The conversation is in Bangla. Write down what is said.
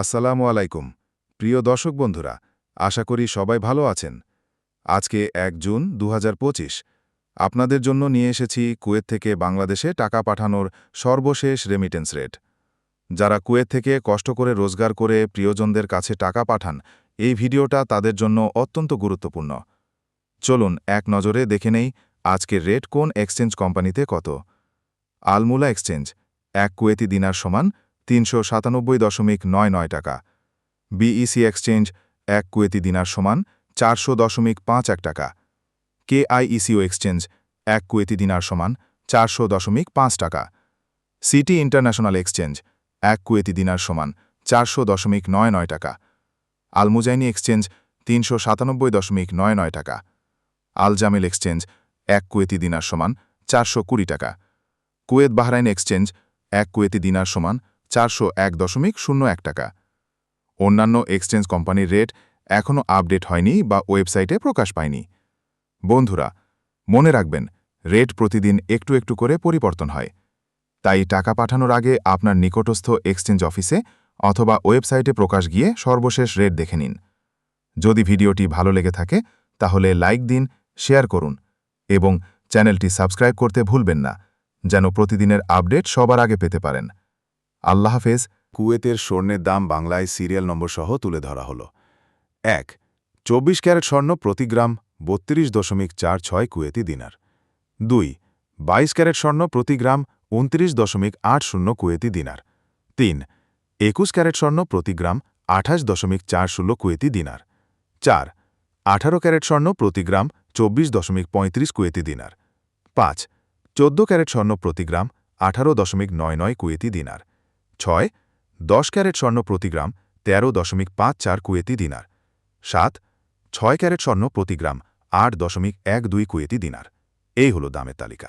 আসসালামু আলাইকুম। প্রিয় দর্শক বন্ধুরা, আশা করি সবাই ভালো আছেন। আজকে এক জুন দু হাজার পঁচিশ। আপনাদের জন্য নিয়ে এসেছি কুয়েত থেকে বাংলাদেশে টাকা পাঠানোর সর্বশেষ রেমিটেন্স রেট যারা কুয়েত থেকে কষ্ট করে রোজগার করে প্রিয়জনদের কাছে টাকা পাঠান, এই ভিডিওটা তাদের জন্য অত্যন্ত গুরুত্বপূর্ণ। চলুন এক নজরে দেখে নেই আজকের রেট কোন এক্সচেঞ্জ কোম্পানিতে কত। আলমুলা এক্সচেঞ্জ এক কুয়েতি দিনার সমান তিনশো সাতানব্বই দশমিক নয় নয় টাকা। বিইসি এক্সচেঞ্জ এক কুয়েতি দিনার সমান চারশো দশমিক পাঁচ এক টাকা। কেআইইসিও এক্সচেঞ্জ এক কুয়েতি দিনার সমান চারশো দশমিক পাঁচ টাকা। সিটি ইন্টারন্যাশনাল এক্সচেঞ্জ এক কুয়েতি দিনার সমান চারশো দশমিক নয় নয় টাকা। আলমুজাইনি এক্সচেঞ্জ তিনশো সাতানব্বই দশমিক নয় নয় টাকা। আলজামিল এক্সচেঞ্জ এক কুয়েতি দিনার সমান চারশো কুড়ি টাকা। কুয়েত বাহরাইন এক্সচেঞ্জ এক কুয়েতি দিনার সমান চারশো এক দশমিক শূন্য এক টাকা। অন্যান্য এক্সচেঞ্জ কোম্পানির রেট এখনও আপডেট হয়নি বা ওয়েবসাইটে প্রকাশ পায়নি। বন্ধুরা, মনে রাখবেন, রেট প্রতিদিন একটু একটু করে পরিবর্তন হয়। তাই টাকা পাঠানোর আগে আপনার নিকটস্থ এক্সচেঞ্জ অফিসে অথবা ওয়েবসাইটে প্রকাশ গিয়ে সর্বশেষ রেট দেখে নিন। যদি ভিডিওটি ভালো লেগে থাকে, তাহলে লাইক দিন, শেয়ার করুন এবং চ্যানেলটি সাবস্ক্রাইব করতে ভুলবেন না, যেন প্রতিদিনের আপডেট সবার আগে পেতে পারেন। আল্লাহ হাফেজ, কুয়েতের স্বর্ণের দাম বাংলায় সিরিয়াল নম্বর সহ তুলে ধরা হল। এক, চব্বিশ ক্যারেট স্বর্ণ প্রতি গ্রাম বত্রিশ দশমিক চার ছয় কুয়েতি দিনার। দুই, বাইশ ক্যারেট স্বর্ণ প্রতি গ্রাম উনত্রিশ দশমিক আট শূন্য কুয়েতি দিনার। তিন, একুশ ক্যারেট স্বর্ণ প্রতি গ্রাম আঠাশ দশমিক চার শূন্য কুয়েতি দিনার। চার, আঠারো ক্যারেট স্বর্ণ প্রতি গ্রাম চব্বিশ দশমিক পঁয়ত্রিশ কুয়েতি দিনার। পাঁচ, চোদ্দ ক্যারেট স্বর্ণ প্রতি গ্রাম আঠারো দশমিক নয় নয় কুয়েতি দিনার। ছয়, দশ ক্যারেট স্বর্ণ প্রতি গ্রাম, তেরো দশমিক পাঁচ চার কুয়েতি দিনার। সাত, ছয় ক্যারেট স্বর্ণ প্রতি গ্রাম, আট দশমিক এক দুই কুয়েতি দিনার। এই হলো দামের তালিকা।